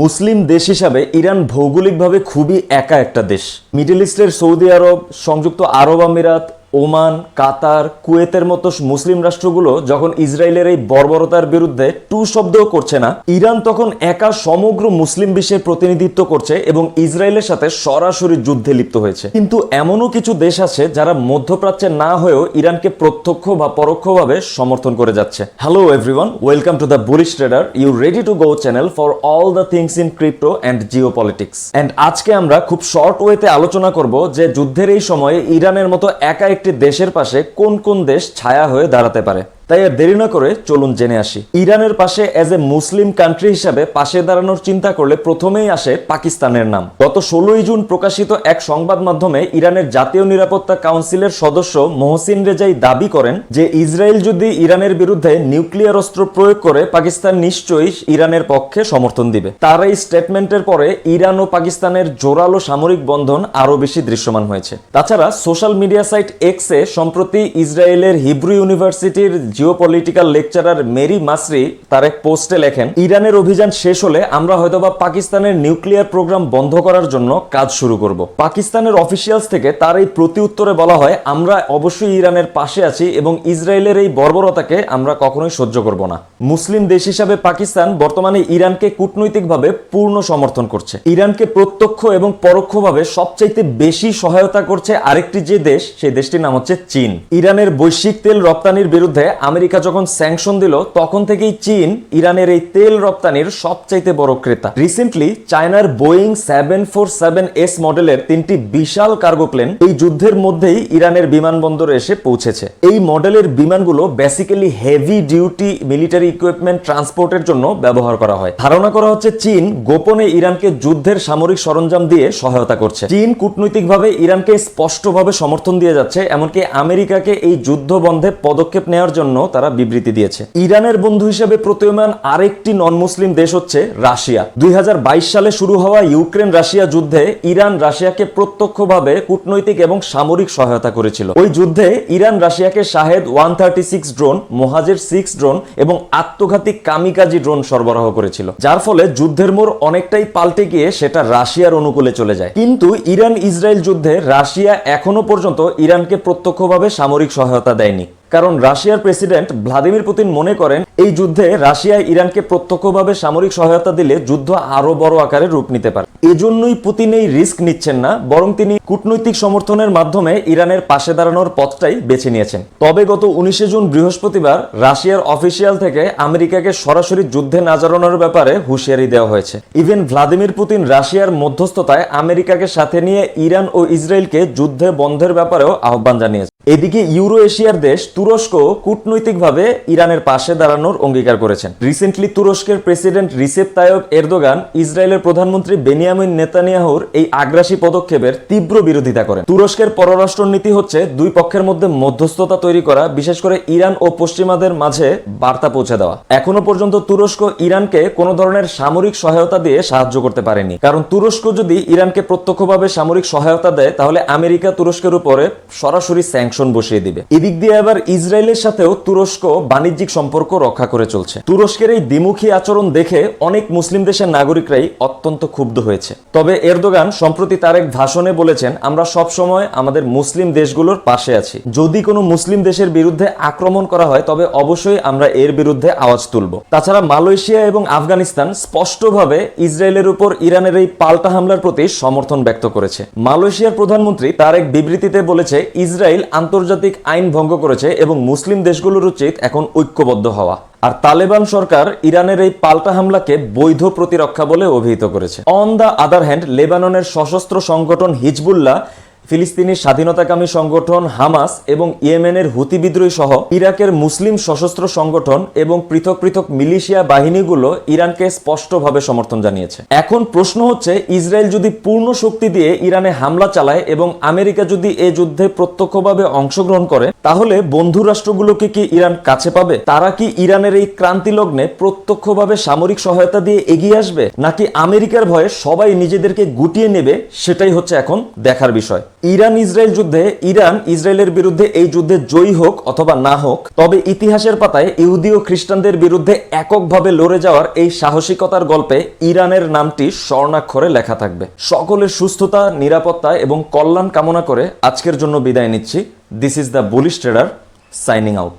মুসলিম দেশ হিসাবে ইরান ভৌগোলিকভাবে খুবই একা একটা দেশ। মিডল ইস্টের সৌদি আরব, সংযুক্ত আরব আমিরাত ওমান, কাতার, কুয়েতের মতো মুসলিম রাষ্ট্রগুলো যখন ইসরায়েলের এই বর্বরতার বিরুদ্ধে টু শব্দও করছে না, ইরান তখন একা সমগ্র মুসলিম বিশ্বের প্রতিনিধিত্ব করছে এবং ইসরায়েলের সাথে সরাসরি যুদ্ধে লিপ্ত হয়েছে। কিন্তু এমনও কিছু দেশ আছে যারা মধ্যপ্রাচ্যে না হয়েও ইরানকে প্রত্যক্ষ বা পরোক্ষভাবে সমর্থন করে যাচ্ছে। Hello everyone welcome to the bullish trader you ready to go channel for all the things in crypto and geopolitics and আজকে আমরা খুব শর্ট ওয়েতে আলোচনা করব যে যুদ্ধের এই সময়ে ইরানের মতো একা একটি দেশের পাশে কোন কোন দেশ ছায়া হয়ে দাঁড়াতে পারে? তাই আর দেরি না করে চলুন জেনে আসি। ইরানের পাশে অ্যাজ এ মুসলিম কান্ট্রি হিসাবে পাশে দাঁড়ানোর চিন্তা করলে প্রথমেই আসে পাকিস্তানের নাম। গত ষোলোই জুন প্রকাশিত এক সংবাদ মাধ্যমে ইরানের জাতীয় নিরাপত্তা কাউন্সিলের সদস্য মহসিন রেজাই দাবি করেন যে ইসরায়েল যদি ইরানের বিরুদ্ধে নিউক্লিয়ার অস্ত্র প্রয়োগ করে, পাকিস্তান নিশ্চয়ই ইরানের পক্ষে সমর্থন দিবে। তার এই স্টেটমেন্টের পরে ইরান ও পাকিস্তানের জোরালো সামরিক বন্ধন আরও বেশি দৃশ্যমান হয়েছে। তাছাড়া সোশ্যাল মিডিয়া সাইট এক্সে সম্প্রতি ইসরায়েলের হিব্রু ইউনিভার্সিটির জিওপলিটিক্যাল লেকচারার মেরি মাসরি তার এক পোস্টে লেখেন, ইরানের অভিযান শেষ হলে আমরা হয়তোবা পাকিস্তানের নিউক্লিয়ার প্রোগ্রাম বন্ধ করার জন্য কাজ শুরু করব। পাকিস্তানের অফিসিয়ালস থেকে তার এই প্রতি উত্তরে বলা হয়, আমরা অবশ্যই ইরানের পাশে আছি এবং ইসরায়েলের এই বর্বরতাকে আমরা কখনোই সহ্য করব না। মুসলিম দেশ হিসাবে পাকিস্তান বর্তমানে ইরানকে কূটনৈতিকভাবে পূর্ণ সমর্থন করছে। ইরানকে প্রত্যক্ষ এবং পরোক্ষভাবে সবচাইতে বেশি সহায়তা করছে আরেকটি যে দেশ, সেই দেশটির নাম হচ্ছে চীন। ইরানের বৈশ্বিক তেল রপ্তানির বিরুদ্ধে আমেরিকা যখন স্যাংশন দিল, তখন থেকেই চীন ইরানের এই তেল রপ্তানির সবচাইতে বড় ক্রেতা। রিসেন্টলি চায়নার Boeing seven four seven S মডেলের তিনটি বিশাল কার্গো প্লেন এই যুদ্ধের মধ্যেই ইরানের বিমানবন্দরে এসে পৌঁছেছে। এই মডেলের বিমানগুলো basically heavy duty military equipment ট্রান্সপোর্টের জন্য ব্যবহার করা হয়। ধারণা করা হচ্ছে চীন গোপনে ইরানকে যুদ্ধের সামরিক সরঞ্জাম দিয়ে সহায়তা করছে। চীন কূটনৈতিকভাবে ইরানকে স্পষ্টভাবে সমর্থন দিয়ে যাচ্ছে, এমনকি আমেরিকাকে এই যুদ্ধ বন্ধে পদক্ষেপ নেওয়ার জন্য তারা বিবৃতি দিয়েছে। ইরানের বন্ধু হিসেবে প্রতীয়মান আরেকটি নন মুসলিম দেশ হচ্ছে রাশিয়া। দুই সালে শুরু হওয়া ইউক্রেন রাশিয়া যুদ্ধে ইরান রাশিয়াকে প্রত্যক্ষভাবে কূটনৈতিক এবং সামরিক সহায়তা করেছিল। ওই যুদ্ধে ইরান রাশিয়াকে Shahed one drone, Mohajer six drone এবং আত্মঘাতী কামিকাজি ড্রোন সরবরাহ করেছিল। যার ফলে যুদ্ধের মোড় অনেকটাই পাল্টে গিয়ে সেটা রাশিয়ার অনুকূলে চলে যায়। কিন্তু ইরান ইসরায়েল যুদ্ধে রাশিয়া এখনও পর্যন্ত ইরানকে প্রত্যক্ষভাবে সামরিক সহায়তা দেয়নি। কারণ রাশিয়ার প্রেসিডেন্ট ভ্লাদিমির পুতিন মনে করেন, এই যুদ্ধে রাশিয়া ইরানকে প্রত্যক্ষভাবে সামরিক সহায়তা দিলে যুদ্ধ আরও বড় আকারে রূপ নিতে পারে। এজন্যই পুতিন এই রিস্ক নিচ্ছেন না, বরং তিনি কূটনৈতিক সমর্থনের মাধ্যমে ইরানের পাশে দাঁড়ানোর পথটাই বেছে নিয়েছেন। তবে গত উনিশে জুন বৃহস্পতিবার রাশিয়ার অফিসিয়াল থেকে আমেরিকাকে সরাসরি যুদ্ধে না জড়ানোর ব্যাপারে হুঁশিয়ারি দেওয়া হয়েছে। ইভেন ভ্লাদিমির পুতিন রাশিয়ার মধ্যস্থতায় আমেরিকাকে সাথে নিয়ে ইরান ও ইসরায়েলকে যুদ্ধে বন্ধের ব্যাপারেও আহ্বান জানিয়েছে এদিকে ইউরো এশিয়ার দেশ তুরস্ক কূটনৈতিকভাবে ইরানের পাশে দাঁড়ানোর অঙ্গীকার করেছেন। রিসেন্টলি তুরস্কের প্রেসিডেন্ট রিসেপ তায়ব এরদোগান ইসরায়েলের প্রধানমন্ত্রী বেনিয়ামিন নেতানিয়াহুর এই আগ্রাসী পদক্ষেপের তীব্র বিরোধিতা করেন। তুরস্কের পররাষ্ট্র নীতি হচ্ছে দুই পক্ষের মধ্যে মধ্যস্থতা তৈরি করা, বিশেষ করে ইরান ও পশ্চিমাদের মাঝে বার্তা পৌঁছে দেওয়া। এখনও পর্যন্ত তুরস্ক ইরানকে কোনো ধরনের সামরিক সহায়তা দিয়ে সাহায্য করতে পারেনি। কারণ তুরস্ক যদি ইরানকে প্রত্যক্ষভাবে সামরিক সহায়তা দেয়, তাহলে আমেরিকা তুরস্কের উপরে সরাসরি স্যাংশন বসিয়ে দিবে। এদিক দিয়ে আবার ইসরায়েলের সাথেও তুরস্ক বাণিজ্যিক সম্পর্ক রক্ষা করে চলছে। তুরস্কের এই দ্বিমুখী আচরণ দেখে অনেক মুসলিম দেশের নাগরিকরাই অত্যন্ত ক্ষুব্ধ হয়েছে। তবে এরদোগান, সম্প্রতি তার এক ভাষণে বলেছেন, আমরা সব সময় আমাদের মুসলিম দেশগুলোর পাশে আছি। যদি কোনো মুসলিম দেশের বিরুদ্ধে আক্রমণ করা হয়, তবে অবশ্যই আমরা এর বিরুদ্ধে আওয়াজ তুলব। তাছাড়া মালয়েশিয়া এবং আফগানিস্তান স্পষ্টভাবে ইসরায়েলের উপর ইরানের এই পাল্টা হামলার প্রতি সমর্থন ব্যক্ত করেছে। মালয়েশিয়ার প্রধানমন্ত্রী তার এক বিবৃতিতে বলেছে, ইসরায়েল আন্তর্জাতিক আইন ভঙ্গ করেছে এবং মুসলিম দেশগুলোর উচিত এখন ঐক্যবদ্ধ হওয়া। আর তালেবান সরকার ইরানের এই পাল্টা হামলাকে বৈধ প্রতিরক্ষা বলে অভিহিত করেছে। অন দ্য আদার হ্যান্ড লেবাননের সশস্ত্র সংগঠন হিজবুল্লাহ ফিলিস্তিনি স্বাধীনতাকামী সংগঠন হামাস এবং ইয়েমেনের হুতি বিদ্রোহী সহ ইরাকের মুসলিম সশস্ত্র সংগঠন এবং পৃথক পৃথক মিলিশিয়া বাহিনীগুলো ইরানকে স্পষ্টভাবে সমর্থন জানিয়েছে। এখন প্রশ্ন হচ্ছে, ইসরায়েল যদি পূর্ণ শক্তি দিয়ে ইরানে হামলা চালায় এবং আমেরিকা যদি এ যুদ্ধে প্রত্যক্ষভাবে অংশগ্রহণ করে তাহলে বন্ধু রাষ্ট্রগুলোকে কি ইরান কাছে পাবে? তারা কি ইরানের এই ক্রান্তি লগ্নে প্রত্যক্ষভাবে সামরিক সহায়তা দিয়ে এগিয়ে আসবে? নাকি আমেরিকার ভয়ে সবাই নিজেদেরকে গুটিয়ে নেবে? সেটাই হচ্ছে এখন দেখার বিষয়। ইরান ইসরায়েল যুদ্ধে, ইরান ইসরায়েলের বিরুদ্ধে এই যুদ্ধে জয়ী হোক অথবা না হোক, তবে ইতিহাসের পাতায় ইহুদি ও খ্রিস্টানদের বিরুদ্ধে এককভাবে লড়ে যাওয়ার এই সাহসিকতার গল্পে ইরানের নামটি স্বর্ণাক্ষরে লেখা থাকবে। সকলের সুস্থতা, নিরাপত্তা এবং কল্যাণ কামনা করে আজকের জন্য বিদায় নিচ্ছি। This is the bullish trader signing out